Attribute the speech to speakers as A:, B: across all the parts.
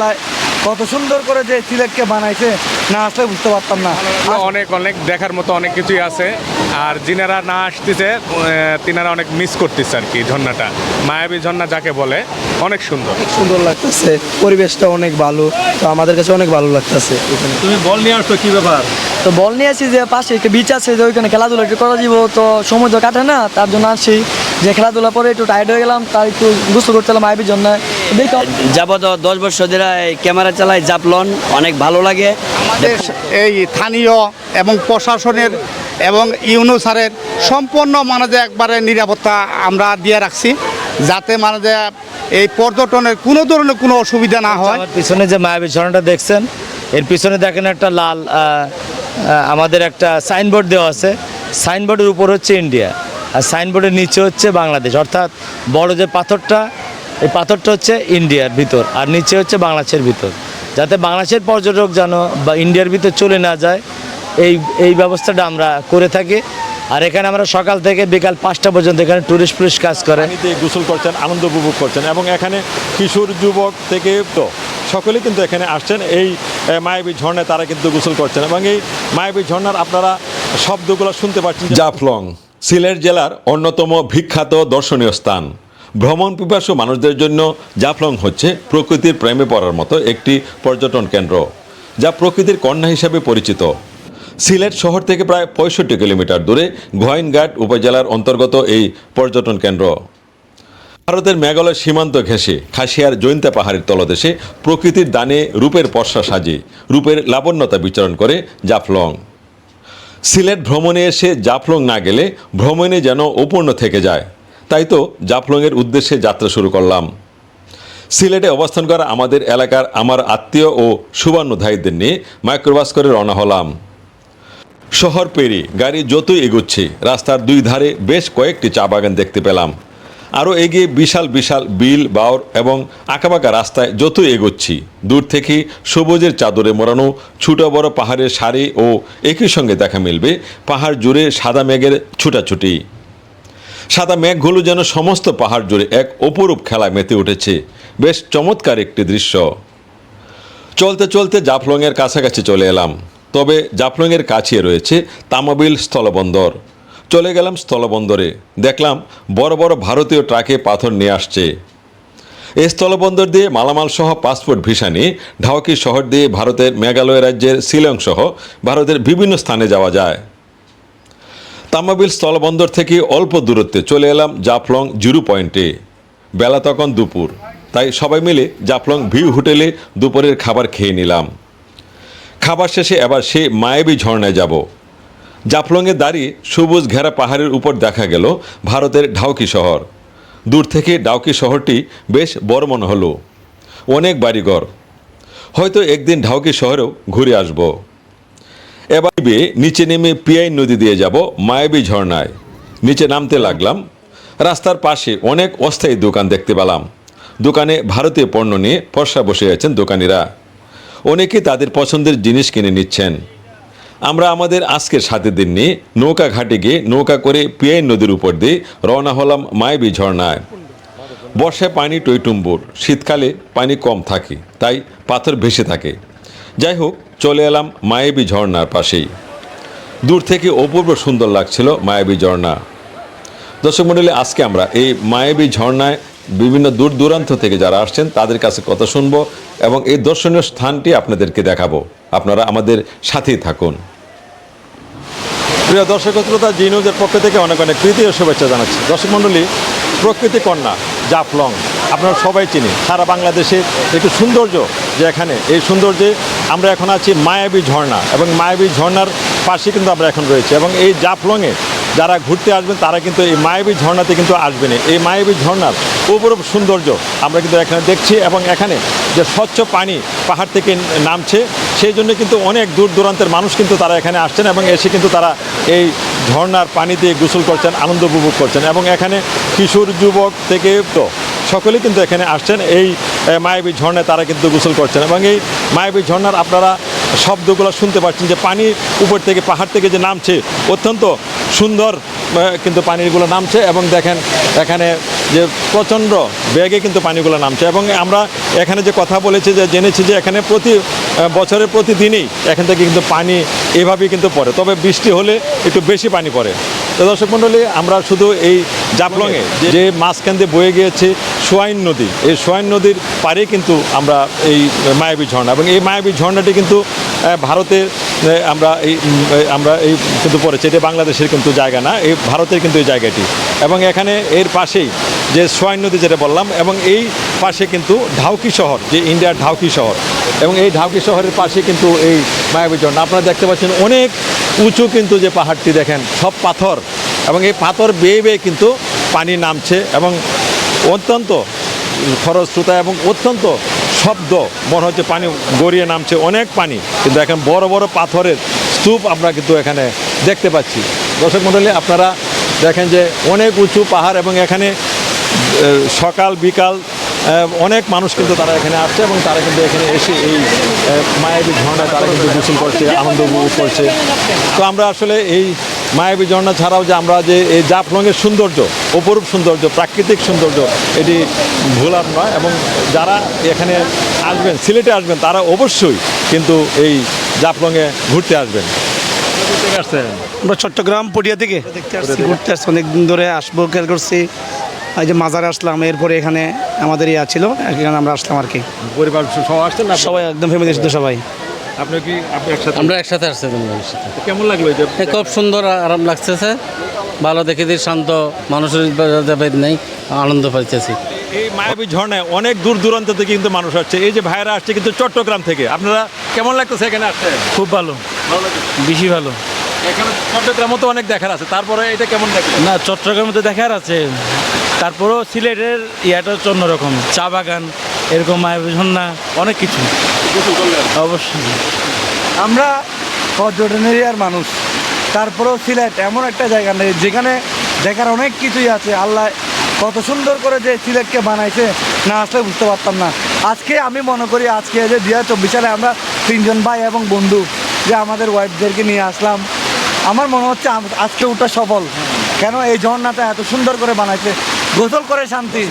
A: আল্লাহ কত সুন্দর করে যে সিলেটকে বানাইছে না আসলে বুঝতে পারতাম না।
B: অনেক অনেক দেখার মতো অনেক কিছুই আছে। আর যিনারা না আসতেছে তিনারা অনেক মিস করতেছে আর কি ঝর্ণাটা। মায়াবী ঝর্ণা যাকে বলে অনেক সুন্দর।
C: সুন্দর লাগতেছে পরিবেশটা অনেক ভালো তো আমাদের কাছে অনেক ভালো লাগতেছে
D: তুমি বল নিয়ে আসছো কি ব্যাপার?
E: তো বল নিয়ে আসি যে পাশে একটা বিচ আছে যে ওইখানে খেলাধুলা একটু করা যাব তো সময় তো কাটে না তার জন্য আসি। যে খেলাধুলা পরে একটু টায়ার্ড হয়ে গেলাম তার একটু গুছু করছিলাম আইবির জন্য
F: যাবত দশ বছর ধরে ক্যামেরা চালাই জাপলন অনেক ভালো লাগে।
G: আমাদের এই স্থানীয় এবং প্রশাসনের এবং ইউনো স্যারের সম্পূর্ণ মানে একবারে নিরাপত্তা আমরা দিয়ে রাখছি যাতে মানে এই পর্যটনের কোনো ধরনের কোনো অসুবিধা না হয়।
H: পিছনে যে মায়াবী ঝর্ণাটা দেখছেন এর পিছনে দেখেন একটা লাল আমাদের একটা সাইনবোর্ড দেওয়া আছে। সাইনবোর্ডের উপর হচ্ছে ইন্ডিয়া আর সাইনবোর্ডের নিচে হচ্ছে বাংলাদেশ। অর্থাৎ বড় যে পাথরটা এই পাথরটা হচ্ছে ইন্ডিয়ার ভিতর আর নিচে হচ্ছে বাংলাদেশের ভিতর। যাতে বাংলাদেশের পর্যটক যেন বা ইন্ডিয়ার ভিতর চলে না যায় এই এই ব্যবস্থাটা আমরা করে থাকি। আর এখানে আমরা সকাল থেকে বিকাল পাঁচটা পর্যন্ত এখানে টুরিস্ট পুলিশ কাজ করে।
D: গোসল করছেন আনন্দ উপভোগ করছেন এবং এখানে কিশোর যুবক থেকে তো সকলেই কিন্তু এখানে আসছেন। এই মায়াবী ঝর্ণায় তারা কিন্তু গোসল করছেন এবং এই মায়াবী ঝর্ণার আপনারা শব্দগুলো শুনতে পাচ্ছেন
I: জাফলং সিলেট জেলার অন্যতম বিখ্যাত দর্শনীয় স্থান। ভ্রমণ পিপাসু মানুষদের জন্য জাফলং হচ্ছে প্রকৃতির প্রেমে পড়ার মতো একটি পর্যটন কেন্দ্র, যা প্রকৃতির কন্যা হিসাবে পরিচিত। সিলেট শহর থেকে প্রায় পঁয়ষট্টি কিলোমিটার দূরে গোয়াইনঘাট উপজেলার অন্তর্গত এই পর্যটন কেন্দ্র। ভারতের মেঘালয় সীমান্ত ঘেঁষে খাসিয়ার জৈন্তা পাহাড়ের তলদেশে প্রকৃতির দানে রূপের পর্ষা সাজে, রূপের লাবণ্যতা বিচরণ করে জাফলং। সিলেট ভ্রমণে এসে জাফলং না গেলে ভ্রমণে যেন অপূর্ণ থেকে যায়। তাই তো জাফলংয়ের উদ্দেশ্যে যাত্রা শুরু করলাম। সিলেটে অবস্থান করা আমাদের এলাকার আমার আত্মীয় ও সুবর্ণধায়ীদের নিয়ে মাইক্রোবাস করে রওনা হলাম। শহর পেরিয়ে গাড়ি যতই এগুচ্ছে, রাস্তার দুই ধারে বেশ কয়েকটি চা বাগান দেখতে পেলাম। আরও এগিয়ে বিশাল বিশাল বিল বাওর এবং আঁকাবাঁকা রাস্তায় যতই এগোচ্ছি, দূর থেকে সবুজের চাদরে মোড়ানো ছোট বড় পাহাড়ের সারি ও একই সঙ্গে দেখা মিলবে পাহাড় জুড়ে সাদা মেঘের ছুটাছুটি। সাদা মেঘগুলো যেন সমস্ত পাহাড় জুড়ে এক অপরূপ খেলায় মেতে উঠেছে। বেশ চমৎকার একটি দৃশ্য। চলতে চলতে জাফলংয়ের কাছাকাছি চলে এলাম। তবে জাফলংয়ের কাছে রয়েছে তামাবিল স্থলবন্দর। চলে গেলাম স্থলবন্দরে। দেখলাম বড় বড় ভারতীয় ট্রাকে পাথর নিয়ে আসছে। এই স্থলবন্দর দিয়ে মালামাল সহ পাসপোর্ট, ভিসা নিয়ে ঢাওকি শহর দিয়ে ভারতের মেঘালয় রাজ্যের শিলং সহ ভারতের বিভিন্ন স্থানে যাওয়া যায়। তামাবিল স্থলবন্দর থেকে অল্প দূরত্বে চলে এলাম জাফলং জিরো পয়েন্টে। বেলা তখন দুপুর। তাই সবাই মিলে জাফলং ভিউ হোটেলে দুপুরের খাবার খেয়ে নিলাম। খাবার শেষে এবার সে মায়াবী ঝর্ণায় যাব। জাফলংয়ে দাঁড়িয়ে সবুজ ঘেরা পাহাড়ের উপর দেখা গেল ভারতের ঢাউকি শহর। দূর থেকে ডাউকি শহরটি বেশ বড় মনে হলো। অনেক বাড়িঘর। হয়তো একদিন ঢাউকি শহরেও ঘুরে আসব। এবার নিচে নেমে পিয়াই নদী দিয়ে যাব মায়াবী ঝর্ণায়। নিচে নামতে লাগলাম। রাস্তার পাশে অনেক অস্থায়ী দোকান দেখতে পেলাম। দোকানে ভারতীয় পণ্য নিয়ে পর্সা বসে আছেন দোকানিরা। অনেকে তাদের পছন্দের জিনিস কিনে নিচ্ছেন। আমরা আমাদের আজকের সাথে দিন নিয়ে নৌকা ঘাটে গিয়ে নৌকা করে পিয়াই নদীর উপর দিয়ে রওনা হলাম মায়াবী ঝর্ণায়। বর্ষায় পানি টইটুম্বুর, শীতকালে পানি কম থাকে, তাই পাথর ভেসে থাকে। যাই হোক চলে এলাম মায়াবী ঝর্ণার পাশেই। দূর থেকে অপূর্ব সুন্দর লাগছিল মায়াবী ঝর্ণা। দর্শক মণ্ডলী, আজকে আমরা এই মায়াবী ঝর্ণায় বিভিন্ন দূর দূরান্ত থেকে যারা আসছেন, তাদের কাছে কথা শুনব এবং এই দর্শনীয় স্থানটি আপনাদেরকে দেখাবো। আপনারা আমাদের সাথেই থাকুন।
D: প্রিয় দর্শক শ্রোতা জি নিউজের পক্ষ থেকে অনেক অনেক প্রীতি ও শুভেচ্ছা জানাচ্ছি। দর্শক মণ্ডলী, প্রকৃতি কন্যা, জাফলং, আপনারা সবাই চিনি। সারা বাংলাদেশে একটু সৌন্দর্য যে এখানে, এই সৌন্দর্যে আমরা এখন আছি মায়াবী ঝর্ণা এবং মায়াবী ঝর্ণার পাশে কিন্তু আমরা এখন রয়েছি এবং এই জাফলংয়ে যারা ঘুরতে আসবেন, তারা কিন্তু এই মায়াবী ঝর্ণাতে কিন্তু আসবেন এই মায়াবী ঝর্ণার অপরূপ সৌন্দর্য আমরা কিন্তু এখানে দেখছি এবং এখানে যে স্বচ্ছ পানি পাহাড় থেকে নামছে, সেই জন্য কিন্তু অনেক দূর দূরান্তের মানুষ কিন্তু তারা এখানে আসছেন এবং এসে কিন্তু তারা এই ঝর্ণার পানিতে গোসল করছেন, আনন্দ উপভোগ করছেন এবং এখানে কিশোর যুবক থেকে তো সকলেই কিন্তু এখানে আসছেন। এই মায়াবী ঝর্ণায় তারা কিন্তু গোসল করছেন এবং এই মায়াবী ঝর্ণার আপনারা শব্দগুলো শুনতে পাচ্ছেন যে পানি উপর থেকে, পাহাড় থেকে যে নামছে, অত্যন্ত সুন্দর কিন্তু পানিগুলো নামছে এবং দেখেন এখানে
I: যে প্রচণ্ড বেগে কিন্তু পানিগুলো নামছে এবং আমরা এখানে যে কথা বলেছি, যে জেনেছি যে এখানে প্রতি বছরের প্রতিদিনই এখান থেকে কিন্তু পানি এভাবেই কিন্তু পড়ে। তবে বৃষ্টি হলে একটু বেশি পানি পড়ে। তো দর্শক মণ্ডলী, আমরা শুধু এই জাপলংয়ে যে- যে মাঝখান দিয়ে বয়ে গিয়েছে সোয়াইন নদী। এই সোয়াইন নদীর পারে কিন্তু আমরা এই মায়াবী ঝর্ণা এবং এই মায়াবী ঝর্ণাটি কিন্তু ভারতের আমরা এই আমরা এই কিন্তু পড়েছে। এটা বাংলাদেশের কিন্তু জায়গা না, এই ভারতের কিন্তু এই জায়গাটি। এবং এখানে এর পাশেই যে সোয়াইন নদী যেটা বললাম, এবং এই পাশে কিন্তু ঢাউকি শহর, যে ইন্ডিয়ার ঢাউকি শহর। এবং এই ঢাউকি শহরের পাশে কিন্তু এই মায়াবী ঝর্ণা। আপনারা দেখতে পাচ্ছেন অনেক উঁচু কিন্তু যে পাহাড়টি দেখেন, সব পাথর। এবং এই পাথর বেয়ে বেয়ে কিন্তু পানি নামছে এবং অত্যন্ত খরস্রোতা এবং অত্যন্ত শব্দ। মনে হচ্ছে পানি গড়িয়ে নামছে, অনেক পানি। কিন্তু এখন বড় বড় পাথরের স্তূপ আমরা কিন্তু এখানে দেখতে পাচ্ছি। দর্শক মণ্ডলী আপনারা দেখেন যে অনেক উঁচু পাহাড় এবং এখানে সকাল, বিকাল অনেক মানুষ কিন্তু তারা এখানে আসছে এবং তারা কিন্তু এখানে এসে এই মায়াবী ঝর্ণায় তারা কিন্তু গোসল করছে, আনন্দ উপভোগ করছে। তো আমরা আসলে এই মায়াবী ঝর্ণা ছাড়াও যে আমরা যে এই জাফলংয়ের সৌন্দর্য অপরূপ সৌন্দর্য প্রাকৃতিক সৌন্দর্য এটি ভোলার নয় এবং যারা এখানে আসবেন সিলেটে আসবেন তারা অবশ্যই কিন্তু এই জাফলংয়ে ঘুরতে আসবেন।
C: আমরা চট্টগ্রাম পটিয়া থেকে দেখতে আসছি। ঘুরতে আসছি অনেকদিন ধরে আসব খেয়াল করছি। এই যে মাজারে আসলাম এরপরে এখানে আমাদের ইয়া ছিল এখানে আমরা আসলাম আর কি।
I: পরিবার সবাই আসছেন না
C: সবাই একদম ফ্যামিলির সাথে সবাই।
I: আপনি কি আপনি একসাথে?
J: আমরা একসাথে আসছি তোমাদের সাথে
I: কেমন লাগল এই যে
J: খুব সুন্দর আরাম লাগতেছে। ভালো দেখে দিয়ে শান্ত মানুষের ভেদ নেই আনন্দ পাইতেছি।
I: এই মায়াবী ঝর্ণায় অনেক দূর দূরান্ত থেকে কিন্তু মানুষ আসছে। এই যে ভাইরা আসছে কিন্তু চট্টগ্রাম থেকে। আপনারা কেমন লাগতেছে এখানে আসছে
C: খুব ভালো।
I: ভালো
C: বেশি ভালো।
I: এখানে চট্টগ্রামও তো অনেক দেখার আছে। তারপরে এটা কেমন দেখলেন?
C: না চট্টগ্রামে তো দেখার আছে। তারপরেও সিলেটের ইয়াটা হচ্ছে অন্যরকম। চা বাগান এরকম মায়াবী ঝর্ণা অনেক কিছু। অবশ্যই।
A: আমরা পর্যটন এরিয়ার মানুষ, তারপরেও সিলেট এমন একটা জায়গা নেই, যেখানে দেখার অনেক কিছুই আছে। আল্লাহ কত সুন্দর করে যে সিলেটকে বানাইছে, না আসলে বুঝতে পারতাম না। আজকে আমি মনে করি, আজকে যে দু হাজার চব্বিশ সালে আমরা তিনজন ভাই এবং বন্ধু যে আমাদের ওয়াইফদেরকে নিয়ে আসলাম, আমার মনে হচ্ছে আজকে ওটা সফল। কেন এই ঝর্ণাটা এত সুন্দর করে বানাইছে? গোসল করে শান্তি।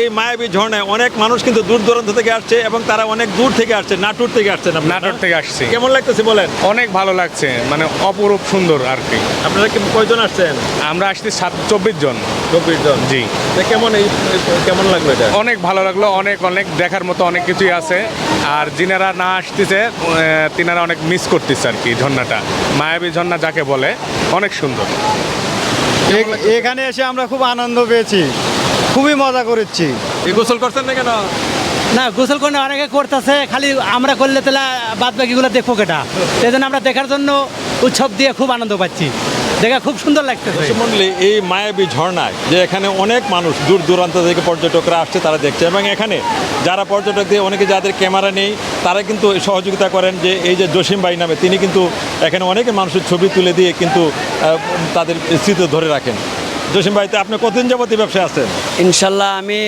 I: এই মায়াবী ঝর্ণায় অনেক মানুষ কিন্তু দূর দূরান্ত থেকে আসছে এবং তারা অনেক দূর থেকে আসছে নাটুর থেকে আসছে
B: নাটোর থেকে আসছে।
I: কেমন লাগতেছে বলেন?
B: অনেক ভালো লাগছে মানে অপরূপ সুন্দর আর কি।
I: আপনারা কি কয়জন আসছেন?
B: আমরা আসছি সাত চব্বিশ জন।
I: চব্বিশ জন?
B: জি।
I: তা কেমন এই কেমন লাগল এটা?
B: অনেক ভালো লাগল অনেক অনেক দেখার মতো অনেক কিছুই আছে। আর যিনারা না আসতেছে আহ, তিনারা অনেক মিস করতেছে আর কি ঝর্ণাটা। মায়াবী ঝর্ণা যাকে বলে অনেক সুন্দর।
C: এখানে এসে আমরা খুব আনন্দ পেয়েছি। খুবই মজা করেছি।
I: গোসল করছেন না কেন?
E: না, গোসল করে অনেকে করতেছে, খালি আমরা করলে তাহলে বাদ বাকিগুলো দেখব কেটা। সেই জন্য আমরা দেখার জন্য উৎসব দিয়ে খুব আনন্দ পাচ্ছি। দেখা খুব সুন্দর লাগতেছে।
I: মন্ডলী এই মায়াবী ঝর্ণায় যে এখানে অনেক মানুষ দূর দূরান্ত থেকে পর্যটকরা আসছে, তারা দেখছে। এবং এখানে যারা পর্যটকদের অনেকে যাদের ক্যামেরা নেই, তারা কিন্তু সহযোগিতা করেন যে এই যে জসিম ভাই নামে, তিনি কিন্তু এখানে অনেকে মানুষের ছবি তুলে দিয়ে কিন্তু তাদের স্মৃতি ধরে রাখেন। জসিম ভাই তো আপনি কতদিন যাবত এই ব্যবসায় আছেন?
F: ইনশাল্লাহ আমি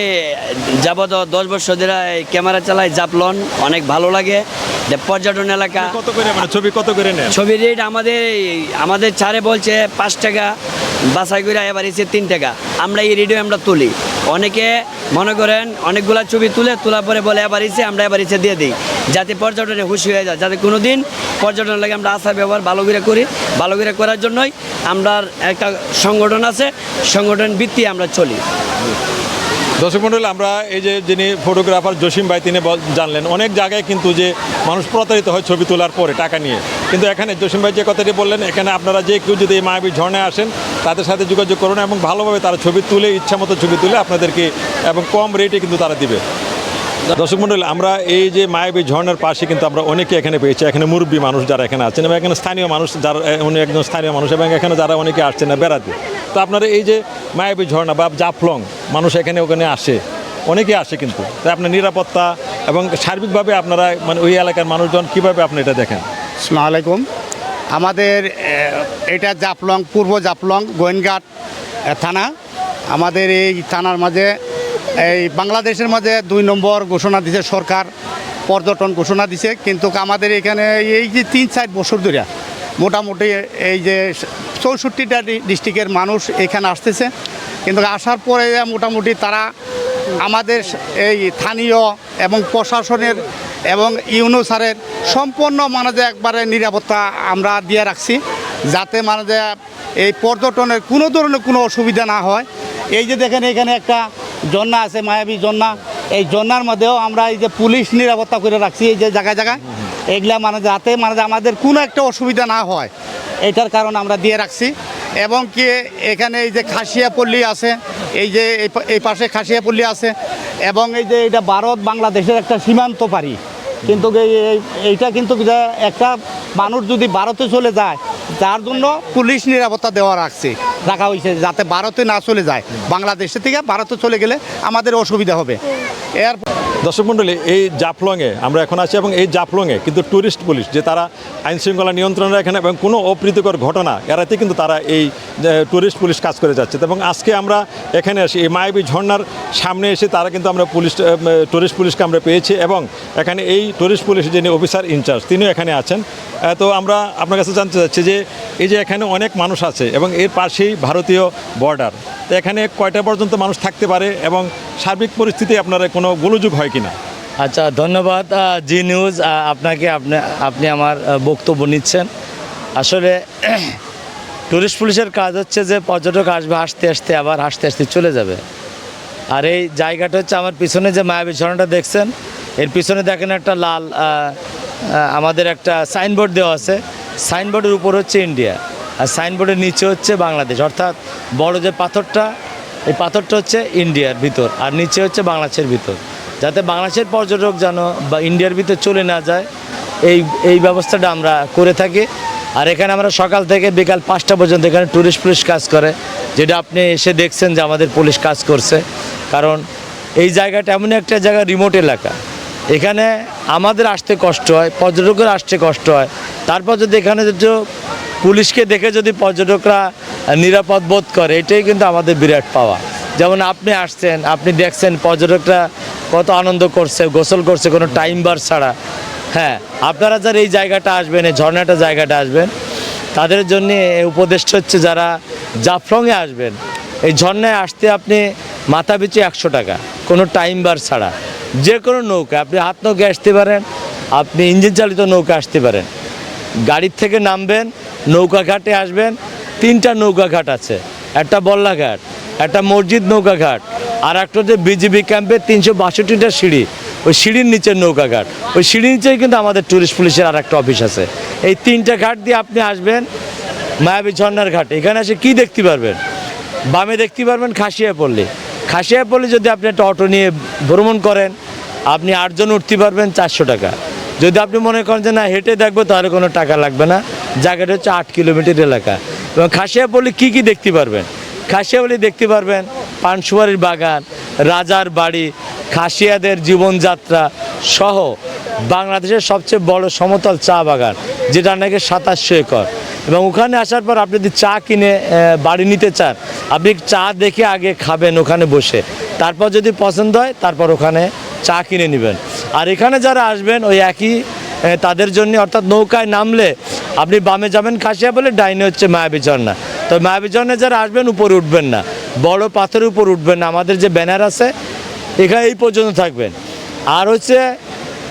F: যাবত দশ বছর ধরে এই ক্যামেরা চালাই জাপলন অনেক ভালো লাগে। যে পর্যটন এলাকা।
I: কত করে মানে ছবি কত করে নেন?
F: ছবি রেট আমাদের আমাদের ছাড়ে বলছে পাঁচ টাকা বাসাই করে এবার এসে তিন টাকা। আমরা এই রেডিও আমরা তুলি। অনেকে মনে করেন অনেকগুলা ছবি তুলে তোলার পরে বলে, এবার এসে আমরা এবার এসে দিয়ে দিই। যাতে পর্যটনে খুশি হয়ে যায়, যাতে কোনো দিন পর্যটন লাগে আমরা আশা ব্যবহার ভালো করে করি, ভালো করে করার জন্যই আমরা একটা সংগঠন আছে, সংগঠন ভিত্তি আমরা চলি।
I: দর্শক মন্ডলী, আমরা এই যে যিনি ফটোগ্রাফার জসিম ভাই, তিনি জানলেন, অনেক জায়গায় কিন্তু যে মানুষ প্রতারিত হয় ছবি তোলার পরে টাকা নিয়ে। কিন্তু এখানে জসিম ভাই যে কথাটি বললেন, এখানে আপনারা যে কেউ যদি এই মায়াবী ঝর্ণায় আসেন, তাদের সাথে যোগাযোগ করুন এবং ভালোভাবে তারা ছবি তুলে ইচ্ছা মতো ছবি তুলে আপনাদেরকে এবং কম রেটে কিন্তু তারা দিবে। দর্শক মন্ডল আমরা এই যে মায়াবী ঝর্ণার পাশে কিন্তু আমরা অনেকে এখানে পেয়েছি, এখানে মুরব্বী মানুষ যারা এখানে আছেন এবং এখানে স্থানীয় মানুষ যারা উনি একজন স্থানীয় মানুষ এবং এখানে যারা অনেকে আসছেন না, বেড়াতে। তো আপনারা এই যে মায়াবী ঝর্ণা বা জাফলং, মানুষ এখানে ওখানে আসে, অনেকে আসে কিন্তু। তাই আপনার নিরাপত্তা এবং সার্বিকভাবে আপনারা মানে ওই এলাকার মানুষজন কীভাবে আপনি এটা দেখেন?
G: আসসালামু আলাইকুম। আমাদের এটা জাফলং, পূর্ব জাফলং, গোয়েনঘাট থানা। আমাদের এই থানার মাঝে, এই বাংলাদেশের মাঝে দুই নম্বর ঘোষণা দিছে সরকার, পর্যটন ঘোষণা দিছে। কিন্তু আমাদের এখানে এই যে তিন চার বছর ধরে মোটামুটি এই যে চৌষট্টিটা ডিস্ট্রিক্টের মানুষ এখানে আসতেছে। কিন্তু আসার পরে মোটামুটি তারা আমাদের এই স্থানীয় এবং প্রশাসনের এবং ইউনো স্যারের সম্পূর্ণ মানে যে একবারে নিরাপত্তা আমরা দিয়ে রাখছি, যাতে মানে যে এই পর্যটনের কোনো ধরনের কোনো অসুবিধা না হয়। এই যে দেখেন এখানে একটা জন্না আছে, মায়াবী জন্না এই জন্নার মধ্যেও আমরা এই যে পুলিশ নিরাপত্তা করে রাখছি এই যে জায়গায় জায়গায়। এগুলা মানে যাতে মানে আমাদের কোনো একটা অসুবিধা না হয়, এটার কারণ আমরা দিয়ে রাখছি। এবং কি এখানে এই যে খাসিয়াপল্লী আছে, এই যে এই পাশে খাসিয়াপল্লী আছে এবং এই যে এটা ভারত বাংলাদেশের একটা সীমান্ত পারি কিন্তু এই- এই- এইটা কিন্তু যে একটা মানুষ যদি ভারতে চলে যায়, যার জন্য পুলিশ নিরাপত্তা দেওয়া রাখছে, রাখা হয়েছে যাতে ভারতে না চলে যায়। বাংলাদেশে থেকে ভারতে চলে গেলে আমাদের অসুবিধা হবে। এর
I: দর্শক মণ্ডলী, এই জাফলংয়ে আমরা এখন আছি এবং এই জাফলংয়ে কিন্তু ট্যুরিস্ট পুলিশ যে তারা আইন শৃঙ্খলা নিয়ন্ত্রণে এখানে এবং কোনো অপ্রীতিকর ঘটনা এড়াতে কিন্তু তারা এই ট্যুরিস্ট পুলিশ কাজ করে যাচ্ছে। এবং আজকে আমরা এখানে আসি, এই মায়াবী ঝর্ণার সামনে এসে তারা কিন্তু আমরা পুলিশ ট্যুরিস্ট পুলিশকে আমরা পেয়েছি এবং এখানে এই ট্যুরিস্ট পুলিশ যিনি অফিসার ইনচার্জ তিনিও এখানে আছেন। তো আমরা আপনার কাছে জানতে চাচ্ছি যে এই যে এখানে অনেক মানুষ আছে এবং এর পাশেই ভারতীয় বর্ডার, তো এখানে কয়টা পর্যন্ত মানুষ থাকতে পারে এবং সার্বিক পরিস্থিতি আপনারা কোনো গোলযোগ হয় কিনা?
H: আচ্ছা ধন্যবাদ জি নিউজ আপনাকে আপনি আপনি আমার বক্তব্য নিচ্ছেন। আসলে, টুরিস্ট পুলিশের কাজ হচ্ছে যে পর্যটক আসবে, হাসতে আসতে আবার হাসতে আসতে চলে যাবে। আর এই জায়গাটা হচ্ছে আমার পিছনে যে মায়াবী ঝর্ণাটা দেখছেন, এর পিছনে দেখেন একটা লাল আমাদের একটা সাইনবোর্ড দেওয়া আছে। সাইনবোর্ডের উপর হচ্ছে ইন্ডিয়া, আর সাইনবোর্ডের নিচে হচ্ছে বাংলাদেশ। অর্থাৎ বড় যে পাথরটা, এই পাথরটা হচ্ছে ইন্ডিয়ার ভিতর, আর নিচে হচ্ছে বাংলাদেশের ভিতর। যাতে বাংলাদেশের পর্যটক যেন বা ইন্ডিয়ার ভিতর চলে না যায়, এই এই ব্যবস্থাটা আমরা করে থাকি। আর এখানে আমরা সকাল থেকে বিকাল পাঁচটা পর্যন্ত এখানে ট্যুরিস্ট পুলিশ কাজ করে। যেটা আপনি এসে দেখছেন যে আমাদের পুলিশ কাজ করছে। কারণ এই জায়গাটা এমন একটা জায়গা রিমোট এলাকা। এখানে আমাদের আসতে কষ্ট হয় পর্যটকের আসতে কষ্ট হয়। তারপর যদি এখানে যদি পুলিশকে দেখে যদি পর্যটকরা নিরাপদ বোধ করে, এটাই কিন্তু আমাদের বিরাট পাওয়া। যেমন আপনি আসছেন, আপনি দেখছেন পর্যটকরা কত আনন্দ করছে, গোসল করছে, কোনো টাইম বার ছাড়া। হ্যাঁ আপনারা যারা এই জায়গাটা আসবেন, এই ঝর্ণাটা জায়গাটা আসবেন, তাদের জন্য উপদেষ্টা হচ্ছে যারা জাফলংয়ে আসবেন, এই ঝর্ণায় আসতে আপনি মাথা পিছু একশো টাকা, কোনো টাইম বার ছাড়া। যে কোনো নৌকা আপনি হাত নৌকে আসতে পারেন, আপনি ইঞ্জিন চালিত নৌকা আসতে পারেন। গাড়ির থেকে নামবেন, নৌকা ঘাটে আসবেন, তিনটা নৌকা ঘাট আছে, একটা বল্লাঘাট, একটা মসজিদ নৌকা ঘাট আর একটা হচ্ছে বিজিবি ক্যাম্পের তিনশো বাষট্টিটা সিঁড়ি, ওই সিঁড়ির নিচের নৌকা ঘাট। ওই সিঁড়ির নিচেই কিন্তু আমাদের ট্যুরিস্ট পুলিশের আর একটা অফিস আছে। এই তিনটা ঘাট দিয়ে আপনি আসবেন, মায়াবী ঝর্ণার ঘাট। এখানে এসে কি দেখতে পারবেন? বামে দেখতে পারবেন খাসিয়া পল্লী খাসিয়া পল্লী যদি আপনি একটা অটো নিয়ে ভ্রমণ করেন, আপনি আটজন উঠতে পারবেন চারশো টাকা। যদি আপনি মনে করেন যে না, হেঁটে দেখব, তাহলে কোনো টাকা লাগবে না। জায়গাটা হচ্ছে আট কিলোমিটার এলাকা। এবং খাসিয়া পল্লী কী কী দেখতে পারবেন? খাসিয়া পল্লী দেখতে পারবেন পানসুয়ারির বাগান, রাজার বাড়ি, খাসিয়াদের জীবনযাত্রা সহ বাংলাদেশের সবচেয়ে বড় সমতল চা বাগান যেটা নাকি সাতাশশো একর। এবং ওখানে আসার পর আপনি যদি চা কিনে বাড়ি নিতে চান, আপনি চা দেখে আগে খাবেন ওখানে বসে। তারপর যদি পছন্দ হয়, তারপর ওখানে চা কিনে নেবেন। আর এখানে যারা আসবেন, ওই একই তাদের জন্য অর্থাৎ নৌকায় নামলে আপনি বামে যাবেন খাসিয়া বলে, ডাইনে হচ্ছে মায়াবী ঝর্ণা। তো মায়াবী ঝর্ণায় যারা আসবেন, উপরে উঠবেন না। বড় পাথরের উপর উঠবেন আমাদের যে ব্যানার আছে, এখানে এই পর্যন্ত থাকবেন। আর হচ্ছে,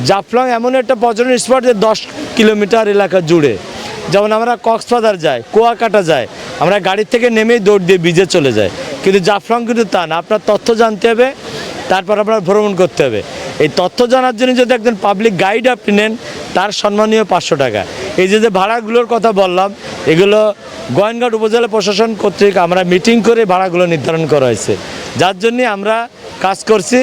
H: জাফলং এমন একটা পর্যটন স্পট যে দশ কিলোমিটার এলাকা জুড়ে। যেমন আমরা কক্সবাজার যাই, কুয়াকাটা যাই, আমরা গাড়ির থেকে নেমেই দৌড় দিয়ে বিজে চলে যাই। কিন্তু জাফলং কিন্তু তা না। আপনার তথ্য জানতে হবে, তারপর আপনার ভ্রমণ করতে হবে। এই তথ্য জানার জন্য যদি একজন পাবলিক গাইড আপনি নেন, তার সম্মানীয় পাঁচশো টাকা। এই যে যে ভাড়াগুলোর কথা বললাম এগুলো গোয়েনঘাট উপজেলা প্রশাসন কর্তৃক আমরা মিটিং করে ভাড়াগুলো নির্ধারণ করা হয়েছে। যার জন্যে আমরা কাজ করছি।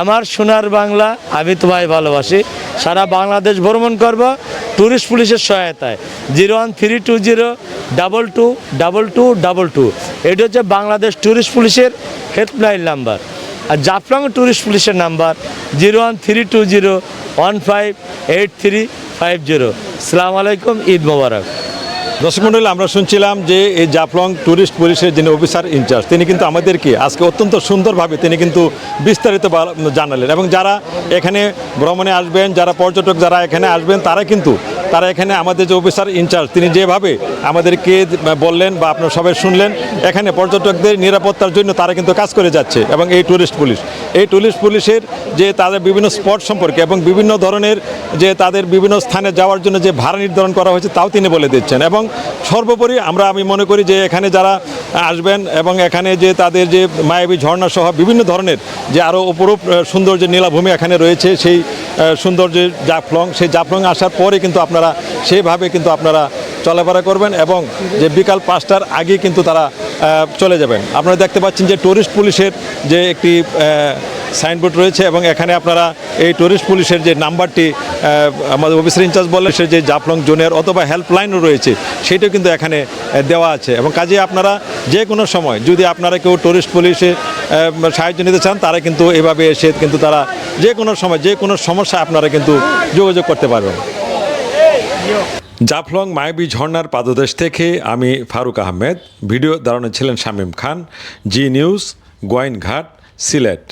H: আমার সোনার বাংলা, আমি তোমায় ভালোবাসি। সারা বাংলাদেশ ভ্রমণ করব ট্যুরিস্ট পুলিশের সহায়তায়। Zero one three two zero double two double two double two. এটি হচ্ছে বাংলাদেশ ট্যুরিস্ট পুলিশের হেল্পলাইন নাম্বার। আর জাফলং ট্যুরিস্ট পুলিশের number zero one three two zero one five eight three five zero. সালাম আলাইকুম, ঈদ মোবারক।
I: দর্শক মন্ডলী, আমরা শুনছিলাম যে এই জাফলং ট্যুরিস্ট পুলিশের যিনি অফিসার ইনচার্জ, তিনি কিন্তু আমাদেরকে আজকে অত্যন্ত সুন্দরভাবে তিনি কিন্তু বিস্তারিত জানালেন। এবং যারা এখানে ভ্রমণে আসবেন, যারা পর্যটক যারা এখানে আসবেন, তারা কিন্তু, তারা এখানে আমাদের যে অফিসার ইনচার্জ, তিনি যেভাবে আমাদেরকে বললেন বা আপনারা সবাই শুনলেন, এখানে পর্যটকদের নিরাপত্তার জন্য তারা কিন্তু কাজ করে যাচ্ছে এবং এই টুরিস্ট পুলিশ। এই টুরিস্ট পুলিশের যে তাদের বিভিন্ন স্পট সম্পর্কে এবং বিভিন্ন ধরনের যে তাদের বিভিন্ন স্থানে যাওয়ার জন্য যে ভাড়া নির্ধারণ করা হয়েছে, তাও তিনি বলে দিচ্ছেন। এবং সর্বোপরি আমরা আমি মনে করি যে এখানে যারা আসবেন এবং এখানে যে তাদের যে মায়াবী ঝর্ণা সহ বিভিন্ন ধরনের যে আরও অপরূপ আহ, সুন্দর যে নীলাভূমি এখানে রয়েছে সেই সুন্দর যে জাফলং সেই জাফলং আসার পরে কিন্তু আপনারা সেইভাবে কিন্তু আপনারা চলাফেরা করবেন এবং যে বিকাল পাঁচটার আগে কিন্তু তারা চলে যাবেন। আপনারা দেখতে পাচ্ছেন যে টুরিস্ট পুলিশের যে একটি সাইনবোর্ড রয়েছে এবং এখানে আপনারা এই টুরিস্ট পুলিশের যে নাম্বারটি আমাদের অফিসার ইনচার্জ বললেন সে যে জাফলং জোনের অথবা হেল্পলাইনও রয়েছে, সেটাও কিন্তু এখানে দেওয়া আছে। এবং কাজে আপনারা যে কোনো সময় যদি আপনারা কেউ টুরিস্ট পুলিশে সাহায্য নিতে চান, তারা কিন্তু এভাবে এসে কিন্তু তারা যে কোনো সময়, যে কোনো সমস্যা আপনারা কিন্তু যোগাযোগ করতে পারবেন।
K: জাফলং মায়াবী ঝর্ণার পাদদেশ থেকে আমি ফারুক আহমেদ। ভিডিও দাঁড়ানো ছিলেন শামীম খান। G news, Gowainghat, Sylhet.